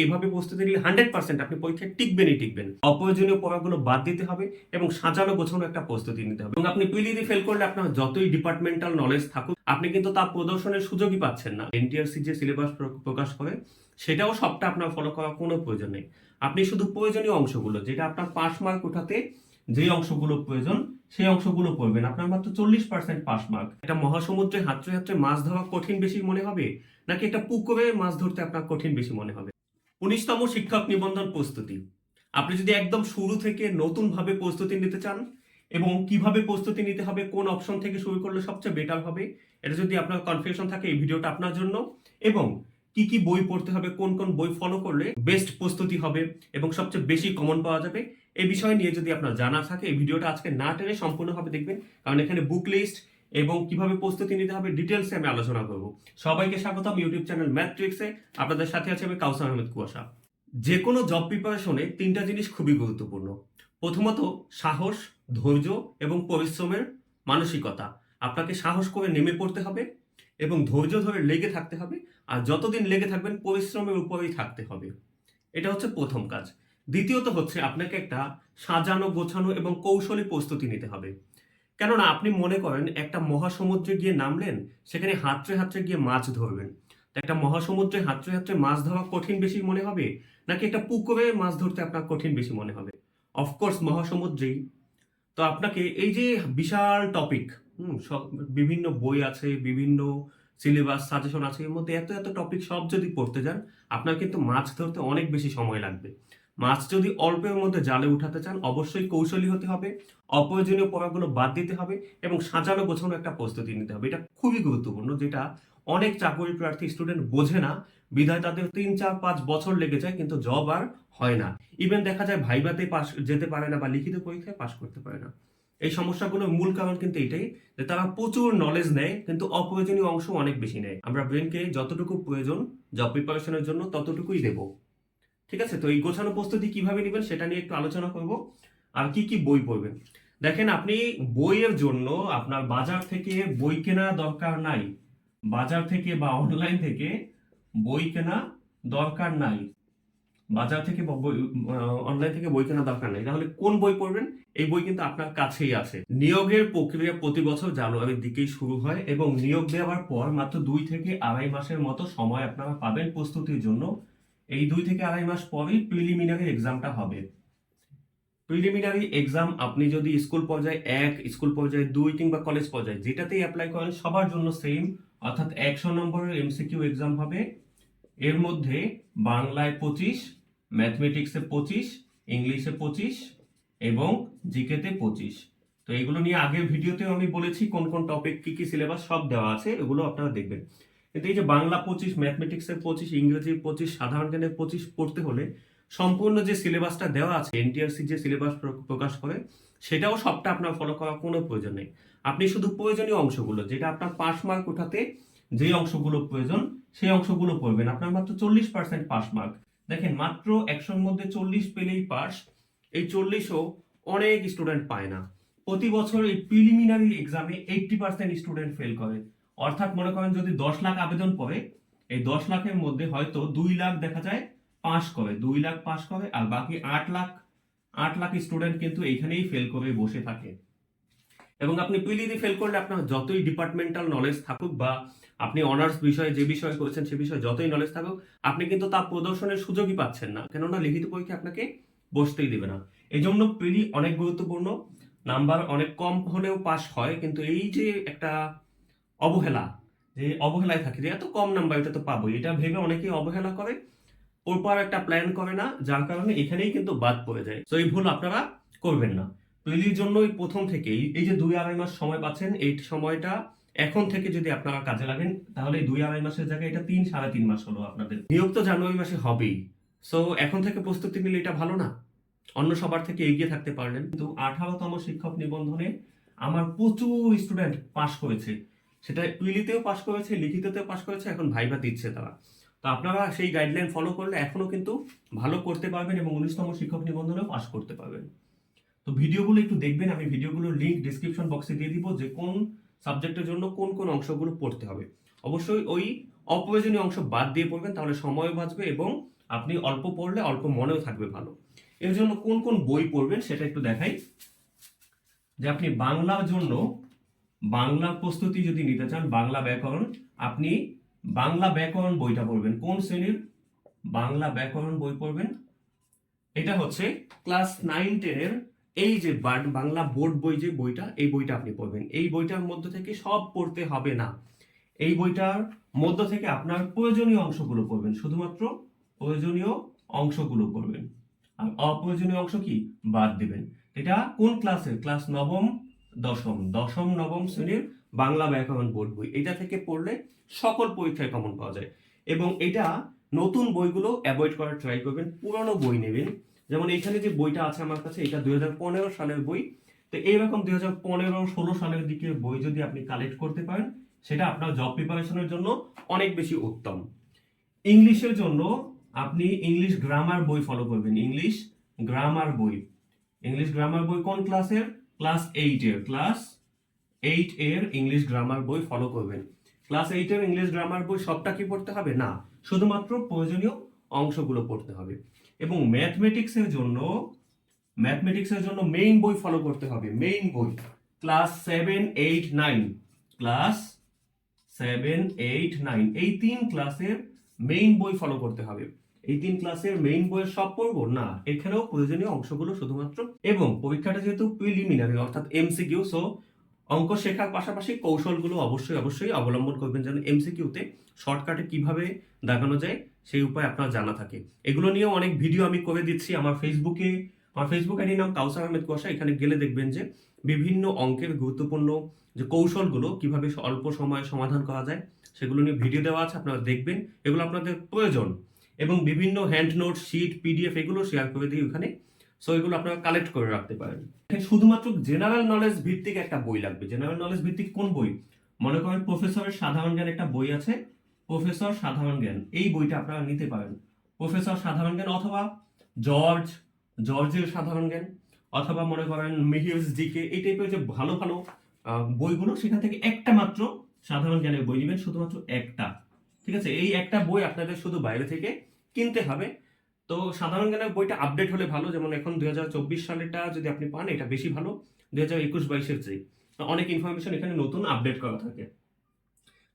এইভাবে প্রস্তুতি নিলে হান্ড্রেড পার্সেন্ট আপনি পরীক্ষায় টিকবেনই টিকবেন। অপ্রয়োজনীয় পড়াগুলো বাদ দিতে হবে এবং সাজানো গোছানো একটা প্রস্তুতি নিতে হবে। এবং আপনি পিলিতে ফেল করলে আপনার যতই ডিপার্টমেন্টাল নলেজ থাকুক, আপনি কিন্তু তা প্রদর্শনের সুযোগই পাচ্ছেন না। এনটিআরসি যে সিলেবাস প্রকাশ করে, সেটাও সবটা আপনার ফলো করার কোনো প্রয়োজন নেই। আপনি শুধু প্রয়োজনীয় অংশগুলো, যেটা আপনার পাস মার্ক ওঠাতে যে অংশগুলো প্রয়োজন, সেই অংশগুলো পড়বেন। আপনার মাত্র চল্লিশ পার্সেন্ট পাস মার্ক একটা মহাসমুদ্রে হাতড়ে হাতড়ে মাছ ধরা কঠিন বেশি মনে হবে, নাকি একটা পুকুরে মাছ ধরতে আপনার কঠিন বেশি মনে হবে? উনিশতম শিক্ষক নিবন্ধন প্রস্তুতি। আপনি যদি একদম শুরু থেকে নতুন ভাবে প্রস্তুতি নিতে চান এবং কীভাবে প্রস্তুতি নিতে হবে, কোন অপশন থেকে শুরু করলে সবচেয়ে বেটার হবে, এটা যদি আপনার কনফিউশন থাকে এই ভিডিওটা আপনার জন্য এবং কি কি বই পড়তে হবে, কোন কোন বই ফলো করলে বেস্ট প্রস্তুতি হবে এবং সবচেয়ে বেশি কমন পাওয়া যাবে এই বিষয় নিয়ে যদি আপনার জানা থাকে, এই ভিডিওটা আজকে না টেনে সম্পূর্ণভাবে দেখবেন, কারণ এখানে বুক লিস্ট এবং কীভাবে প্রস্তুতি নিতে হবে ডিটেলসে আমি আলোচনা করব। সবাইকে স্বাগতম ইউটিউব চ্যানেল ম্যাথট্রিক্সে আপনাদের সাথে আছে আমি কাউসার আহমেদ কুয়াশা। যে কোনো জব প্রিপারেশনে তিনটা জিনিস খুবই গুরুত্বপূর্ণ। প্রথমত, সাহস, ধৈর্য এবং পরিশ্রমের মানসিকতা। আপনাকে সাহস করে নেমে পড়তে হবে এবং ধৈর্য ধরে লেগে থাকতে হবে। আর যতদিন লেগে থাকবেন, পরিশ্রমের উপরেই থাকতে হবে। এটা হচ্ছে প্রথম কাজ। দ্বিতীয়ত হচ্ছে, আপনাকে একটা সাজানো, গোছানো এবং কৌশলী প্রস্তুতি নিতে হবে। কেননা আপনি মনে করেন একটা মহাসমুদ্রে গিয়ে নামলেন, সেখানে হাতড়ে হাতড়ে গিয়ে মাছ ধরবেন। একটা মহাসমুদ্রে হাতড়ে হাতড়ে মাছ ধরা কঠিন বেশি মনে হবে, নাকি একটা পুকুরে মাছ ধরতে আপনার কঠিন বেশি মনে হবে? অফকোর্স মহাসমুদ্রেই। তো আপনাকে এই যে বিশাল টপিক হুম, সব বিভিন্ন বই আছে, বিভিন্ন সিলেবাস সাজেশন আছে, এর মধ্যে এত এত টপিক সব যদি পড়তে যান, আপনার কিন্তু মাছ ধরতে অনেক বেশি সময় লাগবে। মাছ যদি অল্পের মধ্যে জালে উঠাতে চান, অবশ্যই কৌশলী হতে হবে, অপ্রয়োজনীয় পড়াগুলো বাদ দিতে হবে এবং সাজানো গোছানো একটা প্রস্তুতি নিতে হবে। এটা খুবই গুরুত্বপূর্ণ, যেটা অনেক চাকরি প্রার্থী স্টুডেন্ট বোঝে না। বিধায় তাদের তিন, চার, পাঁচ বছর লেগে যায়, কিন্তু জব আর হয় না। ইভেন দেখা যায় ভাইবাতে পাস যেতে পারে না বা লিখিত পরীক্ষায় পাশ করতে পারে না। এই সমস্যাগুলোর মূল কারণ কিন্তু এটাই যে তারা প্রচুর নলেজ নেয়, কিন্তু অপ্রয়োজনীয় অংশ অনেক বেশি নেয়। আমরা ব্রেনকে যতটুকু প্রয়োজন জব প্রিপারেশনের জন্য ততটুকুই দেব। ঠিক আছে? তো এই গোছানো প্রস্তুতি কীভাবে নেবেন সেটা নিয়ে একটু আলোচনা করব। আর কি কি বই পড়বেন? দেখেন, আপনি বইয়ের জন্য আপনার বাজার থেকে বই কেনা দরকার নাই। বাজার থেকে বা অনলাইন থেকে বই কেনা দরকার নাই। বাজার থেকে বা বই অনলাইন থেকে বই কেনা দরকার নেই। তাহলে কোন বই পড়বেন? এই বই কিন্তু আপনার কাছেই আছে। নিয়োগের প্রক্রিয়া প্রতি বছর জানুয়ারির দিকেই শুরু হয় এবং নিয়োগ দেওয়ার পর মাত্র দুই থেকে আড়াই মাসের মতো সময় আপনারা পাবেন প্রস্তুতির জন্য। এই দুই থেকে আড়াই মাস পরেই প্রিলিমিনারি এক্সামটা হবে। প্রিলিমিনারি এক্সাম আপনি যদি স্কুল পর্যায়ে এক স্কুল পর্যায়ে দুই কিংবা কলেজ পর্যায়ে যেটাতেই অ্যাপ্লাই করেন, সবার জন্য সেম অর্থাৎ একশো নম্বরের এমসিকিউ এক্সাম হবে। এর মধ্যে বাংলায় পঁচিশ ম্যাথমেটিক্সে পঁচিশ ইংলিশে পঁচিশ এবং জিকেতে পঁচিশ। তো এগুলো নিয়ে আগের ভিডিওতেও আমি বলেছি কোন কোন টপিক কি কি সিলেবাস সব দেওয়া আছে, এগুলো আপনারা দেখবেন। কিন্তু এই যে বাংলা পঁচিশ ম্যাথমেটিক্সের পঁচিশ, ইংরেজি পঁচিশ, সাধারণ জ্ঞানের পঁচিশ পড়তে হলে সম্পূর্ণ যে সিলেবাসটা দেওয়া আছে, এনটিআরসি যে সিলেবাস প্রকাশ করে, সেটাও সবটা আপনার ফলো করার কোনো প্রয়োজন নেই। আপনি শুধু প্রয়োজনীয় অংশগুলো, যেটা আপনার পাস মার্ক ওঠাতে যে অংশগুলো প্রয়োজন, সেই অংশগুলো পড়বেন। আপনার মাত্র চল্লিশ পার্সেন্ট পাস মার্ক দেখেন, মাত্র একশোর মধ্যে চল্লিশ পেলেই পাস এই চল্লিশও অনেক স্টুডেন্ট পায় না। প্রতি বছর এই প্রিলিমিনারি এক্সামে এইটটি পার্সেন্ট স্টুডেন্ট ফেল করে। অর্থাৎ মনে করেন যদি দশ লাখ আবেদন করে, এই দশ লাখের মধ্যে হয়তো দুই লাখ দেখা যায় পাস করে, দুই লাখ পাস করে, আর বাকি আট লাখ আট লাখ স্টুডেন্ট কিন্তু এইখানেই ফেল করে বসে থাকে। এবং আপনি প্রিলিতে ফেল করলে আপনার যতই ডিপার্টমেন্টাল নলেজ থাকুক বা আপনি অনার্স বিষয়ে যে বিষয়ে করেছেন সে বিষয়ে যতই নলেজ থাকুক, আপনি কিন্তু তা প্রদর্শনের সুযোগই পাচ্ছেন না। কেননা লিখিত পরীক্ষা আপনাকে বসতেই দেবে না। এই জন্য প্রিলি অনেক গুরুত্বপূর্ণ। নাম্বার অনেক কম হলেও পাস হয়, কিন্তু এই যে একটা অবহেলা, যে অবহেলায় থাকে, যে এত কম নাম্বার এটা তো পাবোই। এটা ভেবে অনেকেই অবহেলা করে প্রপার একটা প্ল্যান করে না, যার কারণে এখানেই কিন্তু বাদ পড়ে যায়। তো এই ভুল আপনারা করবেন না। প্রিলির জন্যই প্রথম থেকেই, এই যে দুই আড়াই মাস সময় পাচ্ছেন, এই সময়টা এখন থেকে যদি আপনারা কাজে লাগেন, তাহলে দুই আড়াই মাসের জায়গায় এটা তিন, সাড়ে তিন মাস হলো আপনাদের। নিয়োগ তো জানুয়ারি মাসে হবেই। সো এখন থেকে প্রস্তুতি নিলে এটা ভালো না? অন্য সবার থেকে এগিয়ে থাকতে পারলেন। কিন্তু আঠারোতম শিক্ষক নিবন্ধনে আমার প্রচুর স্টুডেন্ট পাশ করেছে। সেটা প্রিলিতেও পাশ করেছে, লিখিততেও পাশ করেছে, এখন ভাইবা দিচ্ছে তারা। তো আপনারা সেই গাইডলাইন ফলো করলে এখনও কিন্তু ভালো করতে পারবেন এবং উনিশতম শিক্ষক নিবন্ধনেও পাশ করতে পারবেন। তো ভিডিওগুলো একটু দেখবেন, আমি ভিডিওগুলোর লিঙ্ক ডিসক্রিপশন বক্সে দিয়ে দিব যে কোন সাবজেক্টের জন্য কোন কোন অংশগুলো পড়তে হবে। অবশ্যই ওই অপ্রয়োজনীয় অংশ বাদ দিয়ে পড়বেন, তাহলে সময়ও বাঁচবে এবং আপনি অল্প পড়লে অল্প মনেও থাকবে ভালো। এর জন্য কোন কোন বই পড়বেন সেটা একটু দেখাই। যে আপনি বাংলার জন্য বাংলা প্রস্তুতি যদি নিতে চান, বাংলা ব্যাকরণ, আপনি বাংলা ব্যাকরণ বইটা পড়বেন। কোন শ্রেণির? বাংলা ব্যাকরণ বই পড়বেন। এটা হচ্ছে ক্লাস নাইন টেনের এই যে বাংলা বোর্ড বই যে বইটা, এই বইটা আপনি পড়বেন। এই বইটার মধ্যে থেকে সব পড়তে হবে না। এই বইটার মধ্য থেকে আপনার প্রয়োজনীয় অংশগুলো পড়বেন। শুধুমাত্র প্রয়োজনীয় অংশগুলো পড়বেন। আর অপ্রয়োজনীয় অংশ কি? বাদ দিবেন। এটা কোন ক্লাসের? ক্লাস নবম দশম দশম, নবম শ্রেণির বাংলা ব্যাকরণ বোর্ড বই। এটা থেকে পড়লে সকল পরীক্ষায় কমন পাওয়া যায়। এবং এটা নতুন বইগুলো অ্যাভয়েড করার ট্রাই করবেন, পুরনো বই নেবেন। যেমন এখানে যে বইটা আছে আমার কাছে, এটা দুই হাজার পনেরো সালের বই। তো এইরকম দুই হাজার পনেরো ষোলো সালের দিকে বই যদি আপনি কালেক্ট করতে পারেন, সেটা আপনার জব প্রিপারেশনের জন্য অনেক বেশি উত্তম। ইংলিশের জন্য আপনি ইংলিশ গ্রামার বই ফলো করবেন। ইংলিশ গ্রামার বই। ইংলিশ গ্রামার বই কোন ক্লাসের ক্লাস এইট এর, ক্লাস এইট এর ইংলিশ গ্রামার বই ফলো করবেন। ক্লাস এইট এর ইংলিশ গ্রামার বই সবটা কি পড়তে হবে? না, শুধুমাত্র প্রয়োজনীয় অংশগুলো পড়তে হবে। এবং ম্যাথমেটিক্সের জন্য ম্যাথমেটিক্সের জন্য মেইন বই ফলো করতে হবে মেইন বই। Class seven, eight, nine. Class seven, eight, nine. এই তিন ক্লাসের মেইন বই ফলো করতে হবে। এই তিন ক্লাসের মেইন বইয়ের সব পড়ব? না, এখানেও প্রয়োজনীয় অংশগুলো শুধুমাত্র এবং পরীক্ষাটা যেহেতু প্রিলিমিনারি অর্থাৎ এমসিকিউ সো অঙ্ক শেখার পাশাপাশি কৌশলগুলো অবশ্যই অবশ্যই অবলম্বন করবেন যেন এমসিকিউতে শর্টকাটে কীভাবে দেখানো যায়, সেই উপায় আপনার জানা থাকে। এগুলো নিয়েও অনেক ভিডিও আমি করে দিচ্ছি। আমার ফেসবুকে আমার ফেসবুক আইডির নাম কাউসার আহমেদ কোষা এখানে গেলে দেখবেন যে বিভিন্ন অঙ্কের গুরুত্বপূর্ণ যে কৌশলগুলো কীভাবে অল্প সময়ে সমাধান করা যায়, সেগুলো নিয়ে ভিডিও দেওয়া আছে, আপনারা দেখবেন। এগুলো আপনাদের প্রয়োজন। এবং বিভিন্ন হ্যান্ড নোট শিট পিডিএফ এগুলো শেয়ার করে দিই ওখানে সো এগুলো আপনারা কালেক্ট করে রাখতে পারেন। শুধুমাত্র জেনারেল নলেজ ভিত্তিক একটা বই লাগবে। জেনারেল নলেজ ভিত্তিক কোন বই? মনে করেন প্রফেসরের সাধারণ জ্ঞান একটা বই আছে। প্রফেসর সাধারণ জ্ঞান, এই বইটা আপনারা নিতে পারেন। প্রফেসর সাধারণ জ্ঞান অথবা জর্জ জর্জের সাধারণ জ্ঞান, অথবা মনে করেন মেহিউস জিকে এই টাইপের যে ভালো ভালো বইগুলো, সেখান থেকে একটা মাত্র সাধারণ জ্ঞানের বই নেবেন, শুধুমাত্র একটা। ঠিক আছে? এই একটা বই আপনাদের শুধু বাইরে থেকে কিনতে হবে। তো সাধারণ জ্ঞানের বইটা আপডেট হলে ভালো। যেমন এখন দুই হাজার চব্বিশ সালেরটা যদি আপনি পান, এটা বেশি ভালো। দুই হাজার একুশ বাইশের চেয়ে অনেক ইনফরমেশন এখানে নতুন আপডেট করা থাকে।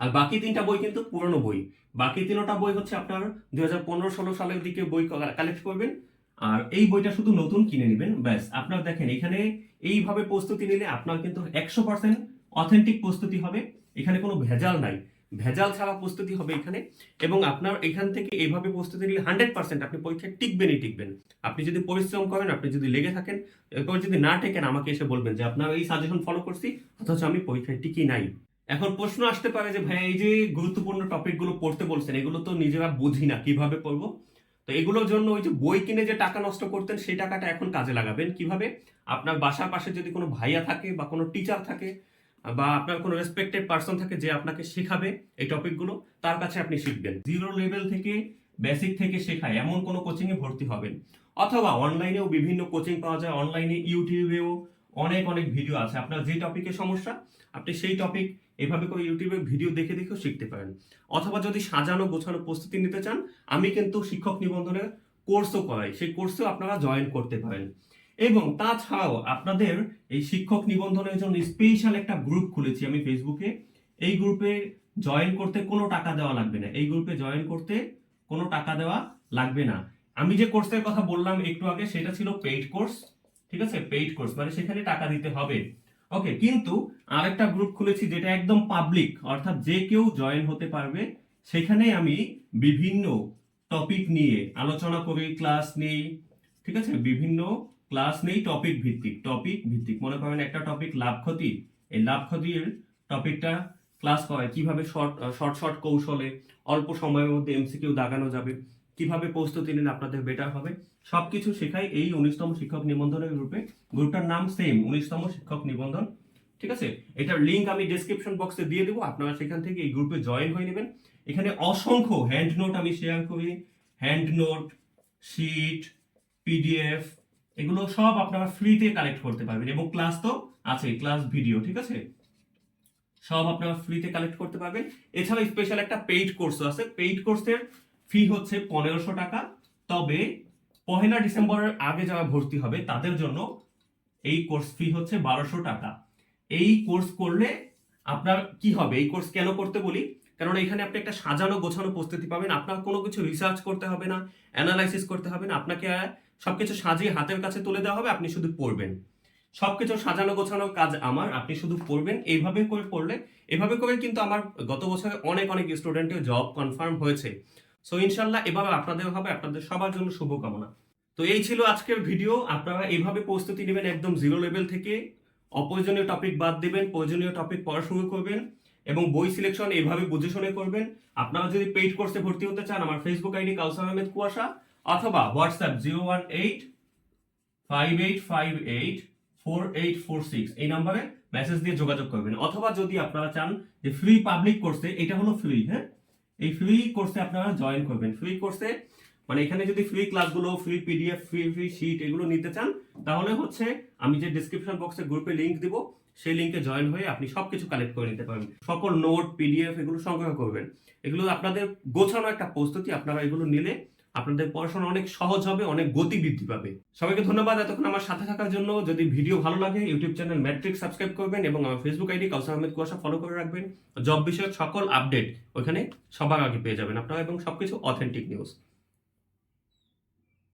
আর বাকি তিনটা বই কিন্তু পুরনো বই। বাকি তিনটা বই হচ্ছে আপনার দুই হাজার পনেরো ষোলো সালের দিকে বই কালেক্ট করবেন। আর এই বইটা শুধু নতুন কিনে নেবেন, ব্যাস। আপনার দেখেন, এখানে এইভাবে প্রস্তুতি নিলে আপনার কিন্তু একশো পার্সেন্ট অথেন্টিক প্রস্তুতি হবে। এখানে কোনো ভেজাল নাই। ভেজাল ছাড়া প্রস্তুতি হবে এখানে এবং আপনার এখান থেকে এইভাবে প্রস্তুতি নিলে হান্ড্রেড পার্সেন্ট আপনি পরীক্ষায় টিকবেনই টিকবেন। আপনি যদি পরিশ্রম করেন, আপনি যদি লেগে থাকেন, এরপর যদি না টেকেন, আমাকে এসে বলবেন যে, আপনার এই সাজেশন ফলো করছি, অথচ আমি পরীক্ষায় টিকি নাই। এখন প্রশ্ন আসতে পারে যে, ভাই, এই যে গুরুত্বপূর্ণ টপিকগুলো পড়তে বলছেন, এগুলো তো নিজেরা বুঝি না, কীভাবে পড়ব? তো এগুলোর জন্য ওই যে বই কিনে যে টাকা নষ্ট করতেন, সেই টাকাটা এখন কাজে লাগাবেন। কীভাবে? আপনার বাসার পাশে যদি কোনো ভাইয়া থাকে বা কোনো টিচার থাকে বা আপনার কোনো রেসপেক্টেড পার্সন থাকে যে আপনাকে শেখাবে এই টপিকগুলো তার কাছে আপনি শিখবেন। জিরো লেভেল থেকে বেসিক থেকে শেখায়, এমন কোনো কোচিংয়ে ভর্তি হবেন। অথবা অনলাইনেও বিভিন্ন কোচিং পাওয়া যায় অনলাইনে ইউটিউবেও অনেক অনেক ভিডিও আছে। আপনার যে টপিকে সমস্যা, আপনি সেই টপিক এভাবে করে ইউটিউবে ভিডিও দেখে, দেখেও শিখতে পারেন। অথবা যদি সাজানো, গোছানো প্রস্তুতি নিতে চান, আমি কিন্তু শিক্ষক নিবন্ধনের কোর্সও করাই। সেই কোর্সেও আপনারা জয়েন করতে পারেন। এবং তাছাড়াও আপনাদের এই শিক্ষক নিবন্ধনের জন্য স্পেশাল একটা গ্রুপ খুলেছি আমি ফেসবুকে এই গ্রুপে জয়েন করতে কোনো টাকা দেওয়া লাগবে না। এই গ্রুপে জয়েন করতে কোনো টাকা দেওয়া লাগবে না। আমি যে কোর্সের কথা বললাম একটু আগে, সেটা ছিল পেইড কোর্স ঠিক আছে? পেইড কোর্স মানে সেখানে টাকা দিতে হবে। ওকে কিন্তু আরেকটা গ্রুপ খুলেছি যেটা একদম পাবলিক অর্থাৎ যে কেউ জয়েন হতে পারবে, সেখানে আমি বিভিন্ন টপিক নিয়ে আলোচনা করি ক্লাস নিই ঠিক আছে? বিভিন্ন ক্লাস নেই টপিক ভিত্তিক টপিক ভিত্তিক। মনে করেন একটা টপিক লাভ ক্ষতি, এই লাভ ক্ষতির টপিকটা ক্লাস করায়। কীভাবে শর্ট শর্ট শর্ট কৌশলে অল্প সময়ের মধ্যে এমসিকিউ দাগানো যাবে, কীভাবে প্রস্তুতি নিলে আপনাদের বেটার হবে, সবকিছু শেখাই এই উনিশতম শিক্ষক নিবন্ধনের গ্রুপে গ্রুপটার নাম সেম উনিশতম শিক্ষক নিবন্ধন। ঠিক আছে? এটার লিঙ্ক আমি ডেসক্রিপশন বক্সে দিয়ে দেবো, আপনারা সেখান থেকে এই গ্রুপে জয়েন হয়ে নেবেন। এখানে অসংখ্য হ্যান্ড নোট আমি শেয়ার করি হ্যান্ড নোট শিট পিডিএফ এগুলো সব আপনারা ফ্রিতে কালেক্ট করতে পারবেন এবং ক্লাস তো আছে ক্লাস ভিডিও ঠিক আছে? সব আপনারা ফ্রিতে কালেক্ট করতে পারবেন। এছাড়া স্পেশাল একটা পেইড কোর্স আছে। পেইড কোর্সের ফি হচ্ছে পনেরোশো টাকা। তবে পহেলা ডিসেম্বরের আগে যারা ভর্তি হবে, তাদের জন্য এই কোর্স ফি হচ্ছে বারোশো টাকা। এই কোর্স করলে আপনার কি হবে? এই কোর্স কেন করতে বলি? কারণ এখানে আপনি একটা সাজানো গোছানো প্রস্তুতি পাবেন। আপনার কোনো কিছু রিসার্চ করতে হবে না অ্যানালাইসিস করতে হবে না। আপনাকে সবকিছু সাজিয়ে হাতের কাছে তুলে দেওয়া হবে, আপনি শুধু পড়বেন। সবকিছু সাজানো গোছানো কাজ আমার, আপনি শুধু পড়বেন। এইভাবে করে পড়লে, এভাবে করে কিন্তু আমার গত বছরে অনেক অনেক স্টুডেন্টের জব কনফার্ম হয়েছে। সো ইনশাল্লাহ এভাবে আপনাদের হবে, আপনাদের সবার জন্য শুভকামনা। তো এই ছিল আজকের ভিডিও আপনারা এইভাবে প্রস্তুতি নেবেন একদম জিরো লেভেল থেকে। অপ্রয়োজনীয় টপিক বাদ দিবেন, প্রয়োজনীয় টপিক পড়া শুরু করবেন এবং বই সিলেকশন এইভাবে বুঝে শুনে করবেন। আপনারা যদি পেইড কোর্সে ভর্তি হতে চান, আমার ফেসবুক আইডি কাউসার আহমেদ কুয়াশা অথবা WhatsApp zero one eight five eight five eight four eight four six এই নাম্বারে মেসেজ দিয়ে যোগাযোগ করবেন। অথবা যদি আপনারা চান যে ফ্রি পাবলিক কোর্সে এটা হলো ফ্রি হ্যাঁ? এই ফ্রি কোর্সে আপনারা জয়েন করবেন। ফ্রি কোর্সে মানে এখানে যদি ফ্রি ক্লাসগুলো free PDF free free sheet এগুলো নিতে চান, তাহলে হচ্ছে আমি যে ডিসক্রিপশন বক্সে গ্রুপে লিংক দিব, সেই লিঙ্কে জয়েন হয়ে আপনি সবকিছু কালেক্ট করে নিতে পারবেন। সকল নোট পিডিএফ এগুলো সংগ্রহ করবেন। এগুলো আপনাদের গোছানো একটা প্রস্তুতি, আপনারা এগুলো নিলে আপনাদের পড়াশোনা অনেক সহজ হবে, অনেক গতি বৃদ্ধি পাবে। সবাইকে ধন্যবাদ এতক্ষণ আমার সাথে থাকার জন্য। যদি ভিডিও ভালো লাগে, ইউটিউব চ্যানেল ম্যাট্রিক সাবস্ক্রাইব করবেন এবং আমার ফেসবুক আইডি কাউসার আহমেদ কুয়াশা ফলো করে রাখবেন। জব বিষয়ক সকল আপডেট ওইখানে সবার আগে পেয়ে যাবেন আপনারা এবং সবকিছু অথেন্টিক নিউজ